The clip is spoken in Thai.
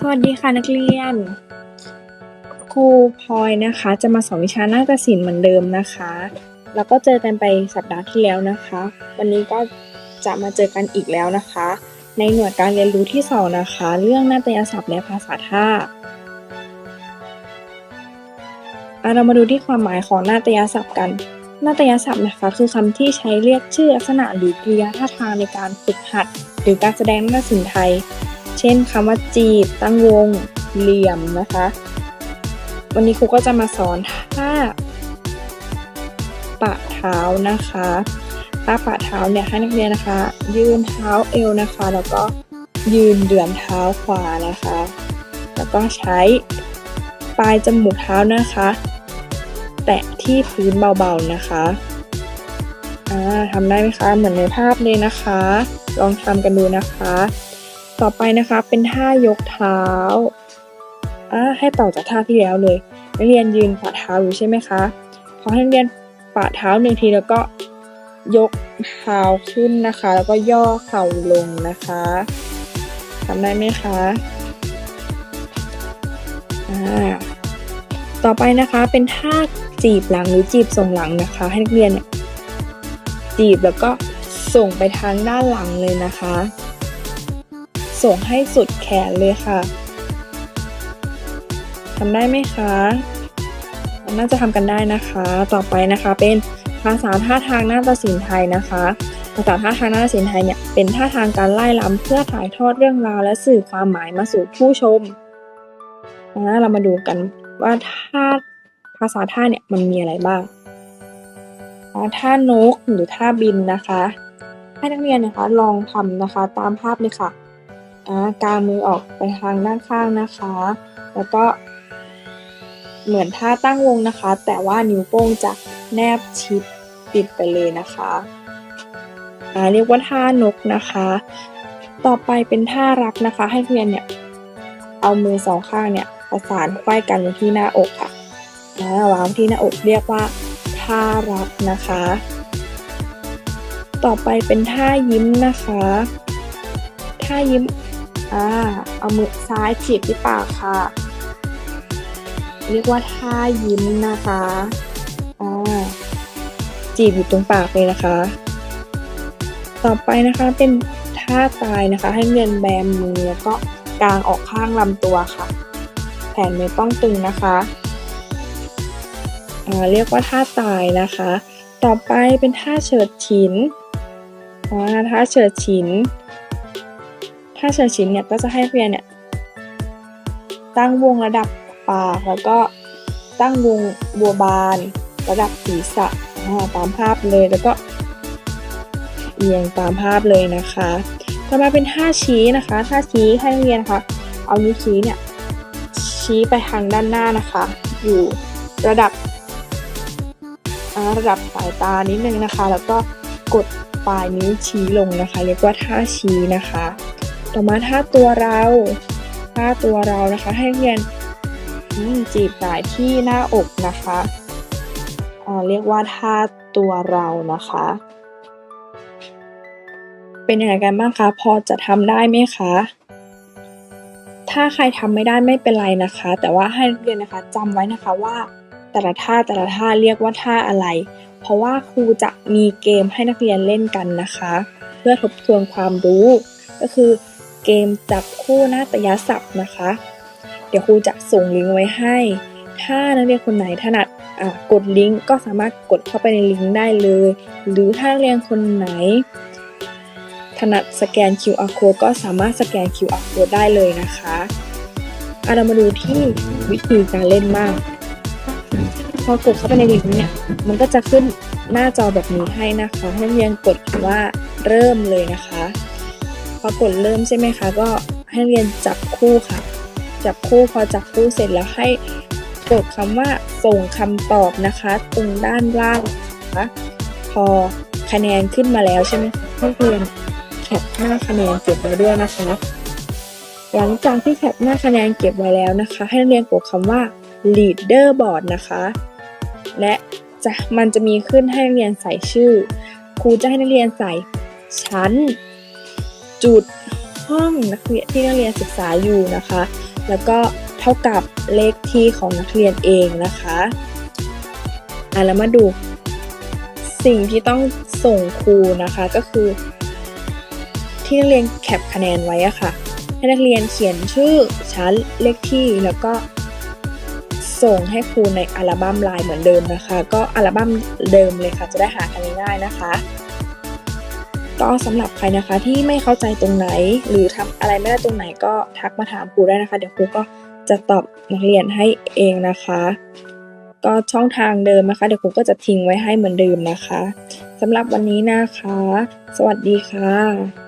สวัสดีค่ะนักเรียน ครูพลอยนะคะ จะมาสอนวิชานาฏศิลป์เหมือนเดิมนะคะ แล้วก็เจอกันไปสัปดาห์ที่แล้วนะคะ วันนี้ก็จะมาเจอกันอีกแล้วนะคะ ในหน่วยการเรียนรู้ที่สองนะคะ เรื่องนาฏยศัพท์และภาษาท่าอะเรามาดูที่ความหมายของนาฏยศัพท์กันนาฏยศัพท์นะคะคือคำที่ใช้เรียกชื่อลักษณะหรือกริยาท่าทางในการฝึกหัด หรือการแสดงนาฏศิลป์ไทย เช่นคำว่าจีบ ตั้งวง เหลี่ยมนะคะ วันนี้ครูก็จะมาสอนท่าปะเท้านะคะท่าปะเท้าเนี่ยให้นักเรียนนะคะ ยืนเท้าเอวนะคะ แล้วก็ยืนเดือมเท้าขวานะคะ แล้วก็ใช้ปลายจมูกเท้านะคะ แตะที่พื้นเบาๆนะคะอ่าทำได้ไหมคะ เหมือนในภาพเลยนะคะ ลองทำกันดูนะคะ ต่อไปนะคะเป็นท่ายกเท้าอ่าให้ต่อจากท่าที่แล้วเลย นักเรียนยืนฝ่าเท้าอยู่ใช่ไหมคะพอให้นักเรียนฝ่าเท้าหนึ่งทีแล้วก็ยกเท้าขึ้นนะคะ แล้วก็ย่อเข่าลงนะคะทำได้ไหมคะอ่าต่อไปนะคะเป็นท่าจีบหลังหรือจีบส่งหลังนะคะ ให้นักเรียนเนี่ยจีบแล้วก็ส่งไปทางด้านหลังเลยนะคะ ส่งให้สุดแขนเลยค่ะทำได้ไหมคะน่าจะทำกันได้นะคะ ต่อไปนะคะเป็นภาษาท่าทางนาฏศิลป์ไทยนะคะ ภาษาท่าทางนาฏศิลป์ไทยเนี่ยเป็นท่าทางการไล่ลำเพื่อถ่ายทอดเรื่องราวและสื่อความหมายมาสู่ผู้ชมนะเรามาดูกันว่าท่าภาษาท่าเนี่ยมันมีอะไรบ้างท่านกหรือท่าบินนะคะ ให้นักเรียนนะคะลองทำนะคะตามภาพเลยค่ะ กางมือออกไปทางด้านข้างนะคะ แล้วก็เหมือนท่าตั้งวงนะคะ แต่ว่านิ้วโป้งจะแนบชิดติดไปเลยนะคะเรียกว่าท่านกนะคะ ต่อไปเป็นท่ารักนะคะ ให้เรียนเนี่ยเอามือสองข้างเนี่ยประสานไขว้กันที่หน้าอกค่ะนะวางที่หน้าอกเรียกว่าท่ารักนะคะ ต่อไปเป็นท่ายิ้มนะคะ ท่ายิ้ม อ่าเอามือซ้ายจีบที่ปากค่ะ เรียกว่าท่ายิ้มนะคะอ่าจีบอยู่ตรงปากเลยนะคะ ต่อไปนะคะเป็นท่าตายนะคะ ให้เรียนแบมมือแล้วก็กางออกข้างลำตัวค่ะแขนไม่ต้องตึงนะคะอ่าเรียกว่าท่าตายนะคะ ต่อไปเป็นท่าเฉิดฉินอ่าท่าเฉิดฉิน ถ้าเฉิดฉินเนี่ยก็จะให้เรียนเนี่ยตั้งวงระดับปากแล้วก็ตั้งวงบัวบานระดับศีรษะตามภาพเลยแล้วก็เอียงตามภาพเลยนะคะต่อมาเป็นท่าชี้นะคะท่าชี้ให้นักเรียนนะคะเอานิ้วชี้เนี่ยชี้ไปทางด้านหน้านะคะ อยู่ระดับระดับสายตานิดนึงนะคะ แล้วก็กดปลายนิ้วชี้ลงนะคะ เรียกว่าท่าชี้นะคะ ต่อมาท่าตัวเราท่าตัวเรานะคะให้เรียนจีบสายที่หน้าอกนะคะเรียกว่าท่าตัวเรานะคะ เป็นยังไงกันบ้างคะพอจะทำได้ไหมคะถ้าใครทำไม่ได้ไม่เป็นไรนะคะ แต่ว่าให้นักเรียนนะคะจำไว้นะคะว่าแต่ละท่าแต่ละท่าเรียกว่าท่าอะไร เพราะว่าครูจะมีเกมให้นักเรียนเล่นกันนะคะ เพื่อทบทวนความรู้ ก็คือ เกมจับคู่หน้าฏยศัพท์นะคะ เดี๋ยวครูจะส่งลิงก์ไว้ให้ ถ้านักเรียนคนไหนถนัดกดลิงก์ก็สามารถกดเข้าไปในลิงก์ได้เลย หรือถ้านักเรียนคนไหน ถนัดสแกน QR code ก็สามารถสแกน QR code ได้เลยนะคะเอาเรามาดูที่วิธีการเล่นบ้างพอกดเข้าไปในลิงก์เนี่ย มันก็จะขึ้นหน้าจอแบบนี้ให้นะคะ ให้เรียนกดคำว่าเริ่มเลยนะคะ พอกดเริ่มใช่ไหมคะ ก็ให้เรียนจับคู่ค่ะ จับคู่พอจับคู่เสร็จแล้วให้กดคำว่าส่งคำตอบนะคะ ตรงด้านล่างนะพอคะแนนขึ้นมาแล้วใช่ไหมให้เรียนแคปหน้าคะแนนเก็บไว้ด้วยนะคะ หลังจากที่แคปหน้าคะแนนเก็บไว้แล้วนะคะ ให้เรียนกดคำว่า leader board นะคะ และจะมันจะมีขึ้นให้นักเรียนใส่ชื่อ ครูจะให้นักเรียนใส่ชั้น จุดห้องนักเรียนที่นักเรียนศึกษาอยู่นะคะ แล้วก็เท่ากับเลขที่ของนักเรียนเองนะคะอะแล้วมาดูสิ่งที่ต้องส่งครูนะคะก็คือ ที่นักเรียนแคปคะแนนไว้อะค่ะ ให้นักเรียนเขียนชื่อชั้นเลขที่แล้วก็ส่งให้ครูในอัลบั้มไลน์เหมือนเดิมนะคะ ก็อัลบั้มเดิมเลยค่ะ จะได้หากันง่ายๆนะคะ ก็สำหรับใครนะคะที่ไม่เข้าใจตรงไหน หรือทำอะไรไม่ได้ตรงไหนก็ทักมาถามครูได้นะคะ เดี๋ยวครูก็จะตอบนักเรียนให้เองนะคะ ก็ช่องทางเดิมนะคะ เดี๋ยวครูก็จะทิ้งไว้ให้เหมือนเดิมนะคะสำหรับวันนี้นะคะ สวัสดีค่ะ